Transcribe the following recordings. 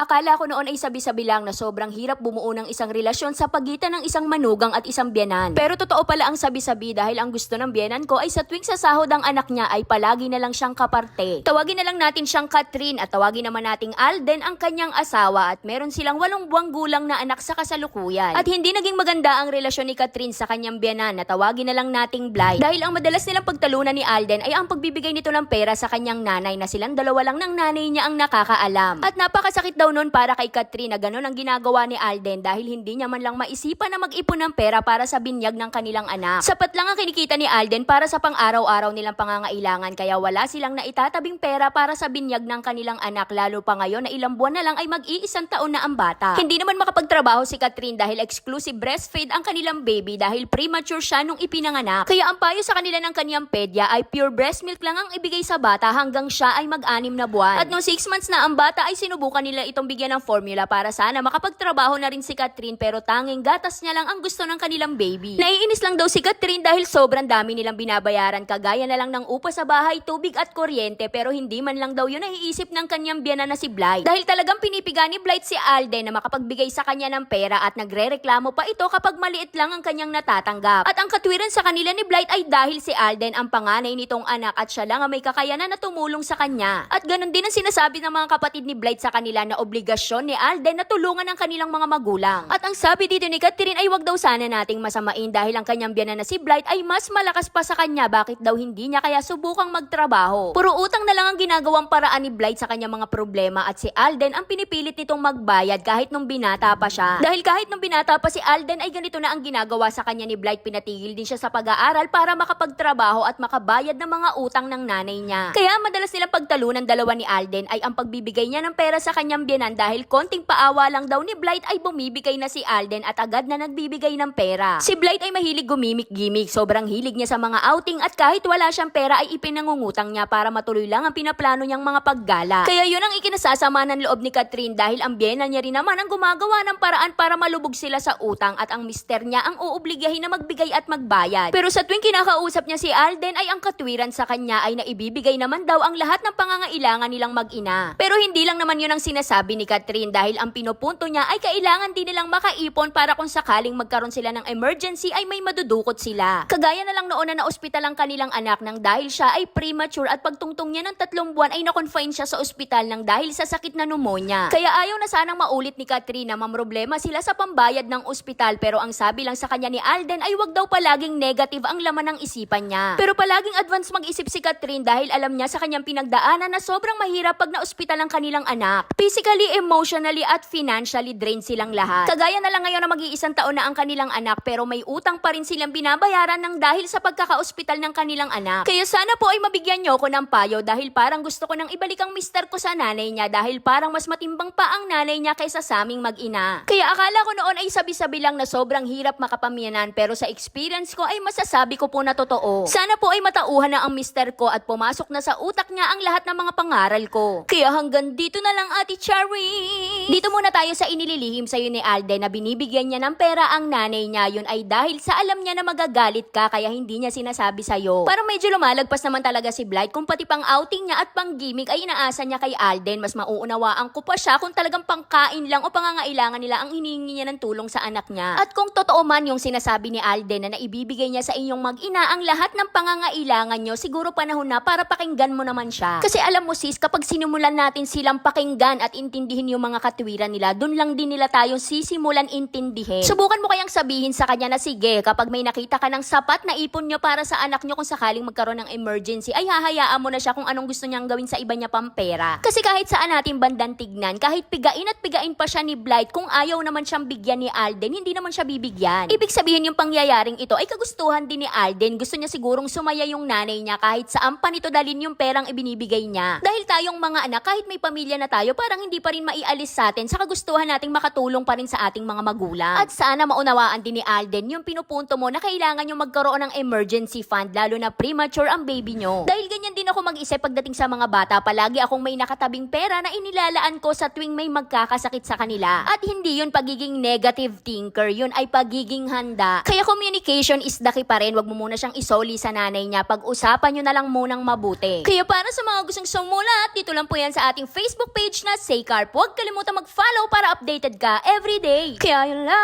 Akala ko noon ay sabi-sabi lang na sobrang hirap bumuo ng isang relasyon sa pagitan ng isang manugang at isang biyanan. Pero totoo pala ang sabi-sabi dahil ang gusto ng biyanan ko ay sa tuwing sasahod ang anak niya ay palagi na lang siyang kaparte. Tawagin na lang natin siyang Catherine at tawagin naman nating Alden ang kanyang asawa at meron silang walong buwang gulang na anak sa kasalukuyan. At hindi naging maganda ang relasyon ni Catherine sa kanyang biyanan na tawagin na lang nating Blythe. Dahil ang madalas nilang pagtalunan ni Alden ay ang pagbibigay nito ng pera sa kanyang nanay na silang dalawa lang ng nanay niya ang nakakaalam. At napakasakit daw nun para kay Catherine na ganun ang ginagawa ni Alden dahil hindi niya man lang maisipan na mag-ipon ng pera para sa binyag ng kanilang anak. Sapat lang ang kinikita ni Alden para sa pang-araw-araw nilang pangangailangan kaya wala silang naitatabing pera para sa binyag ng kanilang anak lalo pa ngayon na ilang buwan na lang ay mag-iisang taon na ang bata. Hindi naman makapagtrabaho si Catherine dahil exclusive breastfeed ang kanilang baby dahil premature siya nung ipinanganak. Kaya ang payo sa kanila ng kanyang pedya ay pure breast milk lang ang ibigay sa bata hanggang siya ay mag-anim na buwan. At nung 6 months na ang bata ay sinubukan nila itong bigyan ng formula para sana makapagtrabaho na rin si Catherine pero tanging gatas niya lang ang gusto ng kanilang baby. Naiinis lang daw si Catherine dahil sobrang dami nilang binabayaran kagaya na lang ng upa sa bahay, tubig at kuryente pero hindi man lang daw yun naiisip ng kanyang biyana na si Blythe. Dahil talagang pinipiga ni Blythe si Alden na makapagbigay sa kanya ng pera at nagre-reklamo pa ito kapag maliit lang ang kanyang natatanggap. At ang katwiran sa kanila ni Blythe ay dahil si Alden ang panganay nitong anak at siya lang ang may kakayanan na tumulong sa kanya. At ganun din ang sinasabi ng mga kapatid ni Blythe sa kanila na obligasyon ni Alden na tulungan ang kanilang mga magulang. At ang sabi dito ni Catherine ay wag daw sana nating masamain dahil ang kanyang biyanan na si Blythe ay mas malakas pa sa kanya bakit daw hindi niya kaya subukang magtrabaho. Puro utang na lang ang ginagawang paraan ni Blythe sa kanyang mga problema at si Alden ang pinipilit nitong magbayad kahit nung binata pa siya. Dahil kahit nung binata pa si Alden ay ganito na ang ginagawa sa kanya ni Blythe pinatigil din siya sa pag-aaral para makapagtrabaho at makabayad ng mga utang ng nanay niya. Kaya madalas nilang pagtalunan dalawa ni Alden ay ang pagbibigay niya ng pera sa kanyang biyanan dahil konting paawa lang daw ni Blythe ay bumibigay na si Alden at agad na nagbibigay ng pera. Si Blythe ay mahilig gumimik-gimik, sobrang hilig niya sa mga outing at kahit wala siyang pera ay ipinangungutang niya para matuloy lang ang pinaplano niyang mga paggala. Kaya yun ang ikinasasama ng loob ni Catherine dahil ang biyena niya rin naman ang gumagawa ng paraan para malubog sila sa utang at ang mister niya ang uuobligahin na magbigay at magbayad. Pero sa tuwing kinakausap niya si Alden ay ang katwiran sa kanya ay naibibigay naman daw ang lahat ng pangangailangan nilang mag-ina. Pero hindi lang naman yun ang sinasabi ni Catherine dahil ang pinupunto niya ay kailangan din nilang makaipon para kung sakaling magkaroon sila ng emergency ay may madudukot sila. Kagaya na lang noon na na-ospital ang kanilang anak nang dahil siya ay premature at pagtungtong niya ng tatlong buwan ay na-confine siya sa ospital nang dahil sa sakit na pneumonia. Kaya ayaw na sanang maulit ni Catherine na mamroblema sila sa pambayad ng ospital pero ang sabi lang sa kanya ni Alden ay wag daw palaging negative ang laman ng isipan niya. Pero palaging advance mag-isip si Catherine dahil alam niya sa kanyang pinagdaanan na sobrang mahirap pag na-ospital ang kanilang anak. Physically, emotionally at financially drained silang lahat. Kagaya na lang ngayon na mag-iisang taon na ang kanilang anak pero may utang pa rin silang binabayaran ng dahil sa pagkaka-ospital ng kanilang anak. Kaya sana po ay mabigyan niyo ko ng payo dahil parang gusto ko nang ibalik ang mister ko sa nanay niya dahil parang mas matimbang pa ang nanay niya kaysa sa aming mag-ina. Kaya akala ko noon ay sabi-sabi lang na sobrang hirap makapamyanan pero sa experience ko ay masasabi ko po na totoo. Sana po ay matauhan na ang mister ko at pumasok na sa utak niya ang lahat ng mga pangaral ko. Kaya hanggang dito na lang Ate Cherry. Dito muna tayo sa inililihim sa'yo ni Alden na binibigyan niya ng pera ang nanay niya yun ay dahil sa alam niya na magagalit ka kaya hindi niya sinasabi sa'yo. Parang medyo lumalagpas naman talaga si Blight kung pati pang outing niya at pang gimmick ay inaasa niya kay Alden mas mauunawaan ko pa siya kung talagang pangkain lang o pangangailangan nila ang hinihingi niya ng tulong sa anak niya. At kung totoo man yung sinasabi ni Alden na naibibigay niya sa inyong mag-ina ang lahat ng pangangailangan nyo, siguro panahon na para pakinggan mo naman siya. Kasi alam mo sis, kapag sinimulan natin silang pakinggan at intindihin yung mga katwiran nila, dun lang din nila tayong sisimulan intindihin. Subukan mo kayang sabihin sa kanya na sige, kapag may nakita ka ng sapat na ipon nyo para sa anak nyo kung sakaling magkaroon ng emergency, ay hahayaan mo na siya kung anong gusto niyang gawin sa iba niya pang pera. Kasi kahit saan natin bandang tignan, kahit pigain at pigain pa siya ni Blight, kung ayaw naman siyang bigyan ni Alden, hindi naman siya bibigyan. Ibig sabihin yung pangyayaring ito ay kagustuhan din ni Alden. Gusto niya sigurong sumaya yung nanay niya kahit saan pa nito dalin yung perang ibinibigay niya. Dahil tayong mga anak, kahit may pamilya na tayo, parang hindi pa rin maialis sa atin sa kagustuhan nating makatulong pa rin sa ating mga magulang. At sana maunawaan din ni Alden yung pinupunto mo na kailangan yung magkaroon ng emergency fund lalo na premature ang baby nyo. Dahil ganyan din ako mag-isip pagdating sa mga bata, palagi akong may nakatabing pera na inilalaan ko sa tuwing may magkakasakit sa kanila. At hindi yun pagiging negative thinker, yun ay pagiging handa. Kaya communication is the key pa rin, wag mo muna siyang isoli sa nanay niya, pag-usapan nyo na lang munang mabuti. Kaya para sa mga gustong sumulat, dito lang po yan sa ating Facebook page na Say Policarp. Huwag kalimutan mag-follow para updated ka everyday. Kaya yun lang.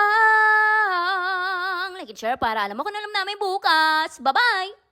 Like and share para alam mo kung alam namin bukas. Bye-bye!